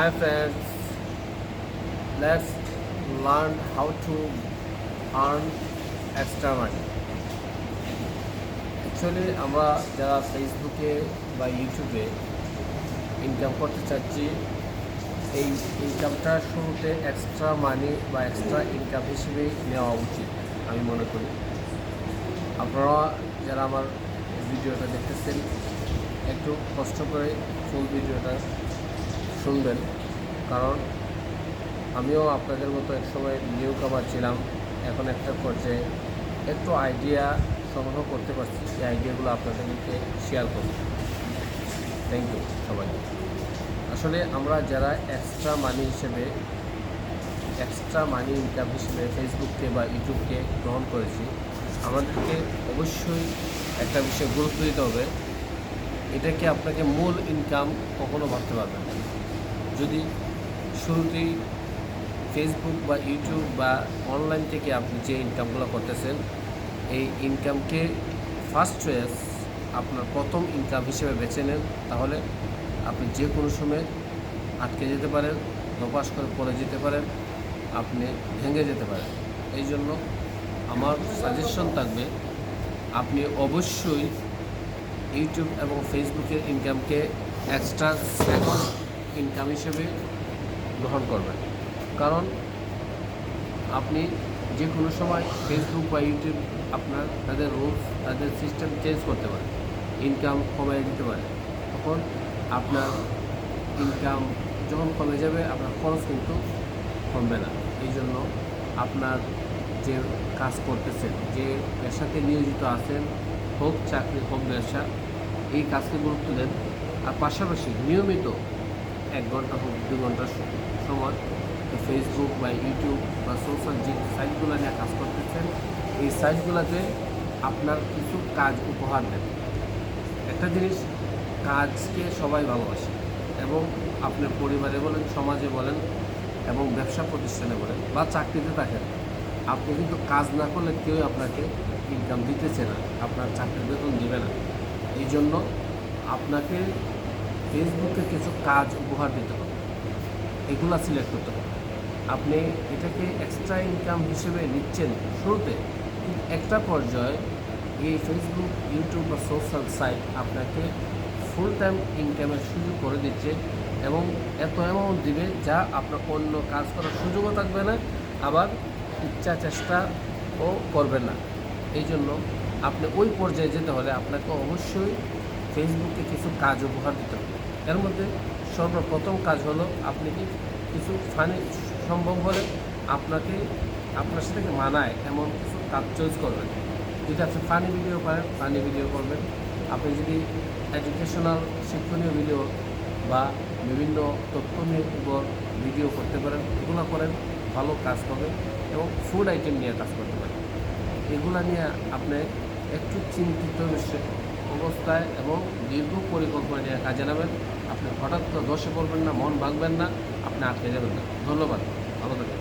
Hi friends, let's learn how to earn extra money. Actually আমরা যারা ফেসবুকে বা ইউটিউবে ইনকাম করতে চাচ্ছি এই ইনকামটা শুরুতে এক্সট্রা মানি বা এক্সট্রা ইনকাম হিসেবেই নেওয়া উচিত আমি মনে করি আপনারা যারা আমার ভিডিওটা দেখতেছেন একটু কষ্ট করে ফুল ভিডিওটা শুনবেন। কারণ আমিও আপনাদের মতো একসময় নিউ কামার ছিলাম। এখন একটা পর্যায়ে একটু আইডিয়া সংগ্রহ করতে পারছি। এই আইডিয়াগুলো আপনাদেরকে শেয়ার করব। থ্যাংক ইউ সবাই। আসলে আমরা যারা এক্সট্রা মানি হিসেবে এক্সট্রা মানি ইনকাম হিসেবে ফেসবুককে বা ইউটিউবকে গ্রহণ করেছি, আমাদেরকে অবশ্যই একটা বিষয়ে গুরুত্ব দিতে হবে। এটাকে আপনাকে মূল ইনকাম কখনো ভাবতে পারবেন না। যদি শুরুতেই ফেসবুক বা ইউটিউব বা অনলাইন থেকে আপনি যে ইনকামগুলো করতেছেন, এই ইনকামকে ফার্স্ট চয়েস আপনার প্রথম ইনকাম হিসেবে বেছে নেন, তাহলে আপনি যে কোনো সময় আটকে যেতে পারেন নপাস করে পড়ে যেতে পারেন, আপনি ভেঙে যেতে পারেন। এই জন্য আমার সাজেশন থাকবে, আপনি অবশ্যই ইউটিউব এবং ফেসবুকের ইনকামকে এক্সট্রা সেকেন্ড ইনকাম হিসেবে গ্রহণ করবেন। কারণ আপনি যে কোনো সময় ফেসবুক বা ইউটিউব আপনার তাদের রুলস তাদের সিস্টেম চেঞ্জ করতে পারে ইনকাম কমিয়ে দিতে পারে। তখন আপনার ইনকাম যখন কমে যাবে, আপনার খরচ কিন্তু কমবে না। এই জন্য আপনার যে কাজ করতেছেন, যে পেশাতে নিয়োজিত আছেন, হোক চাকরি, হোক ব্যবসা, এই কাজকে গুরুত্ব দেন। আর পাশাপাশি নিয়মিত এক ঘণ্টা হোক, দু ঘণ্টা সময় ফেসবুক বা ইউটিউব বা সোশ্যাল যে সাইটগুলো নিয়ে কাজ করতেছেন, এই সাইটগুলোতে আপনার কিছু কাজ উপহার দেন। একটা জিনিস, কাজকে সবাই ভালোবাসে এবং আপনার পরিবারে বলেন, সমাজে বলেন এবং ব্যবসা প্রতিষ্ঠানে বলেন বা চাকরিতে থাকেন, আপনি কিন্তু কাজ না করলে কেউ আপনাকে ইনকাম দিতেছে না, আপনার চাকরির বেতন দিবে না। এই জন্য আপনাকে ফেসবুকে কিছু কাজ উপহার দিতে হবে। এগুলো সিলেক্ট করতে হবে। আপনি এটাকে এক্সট্রা ইনকাম হিসেবে নিচ্ছেন শুরুতে একটা পর্যায়ে এই ফেসবুক ইউটিউব বা সোশ্যাল সাইট আপনাকে ফুল টাইম ইনকামের সুযোগ করে দিচ্ছে এবং এত অ্যামাউন্ট দিবে যা আপনার অন্য কাজ করার সুযোগও থাকবে না, আবার ইচ্ছা চেষ্টাও করবেন না। এই জন্য আপনি ওই পর্যায়ে যেতে হলে আপনাকে অবশ্যই ফেসবুকে কিছু কাজ উপহার দিতে হবে। এর মধ্যে সর্বপ্রথম কাজ হলো আপনি কি কিছু ফানি সম্ভব হলে আপনাকে, আপনার সাথে মানায় এমন কিছু কাজ চয়েস করবেন। যদি আপনি ফানি ভিডিও পারেন ফানি ভিডিও করবেন। আপনি যদি এডুকেশনাল শিক্ষণীয় ভিডিও বা বিভিন্ন তথ্য নির্ভর ভিডিও করতে পারেন, এগুলো করেন, ভালো কাজ করবেন এবং ফুড আইটেম নিয়ে কাজ করতে পারেন। এগুলা নিয়ে আপনি একটু চিন্তিত বিষয় অবস্থায় এবং দীর্ঘ পরিকল্পনা নিয়ে কাজে নেবেন আপনি হঠাৎ করে দশে পড়বেন না, মন ভাঙবেন না, আপনি আটকে যাবেন না। ধন্যবাদ। ভালো থাকবেন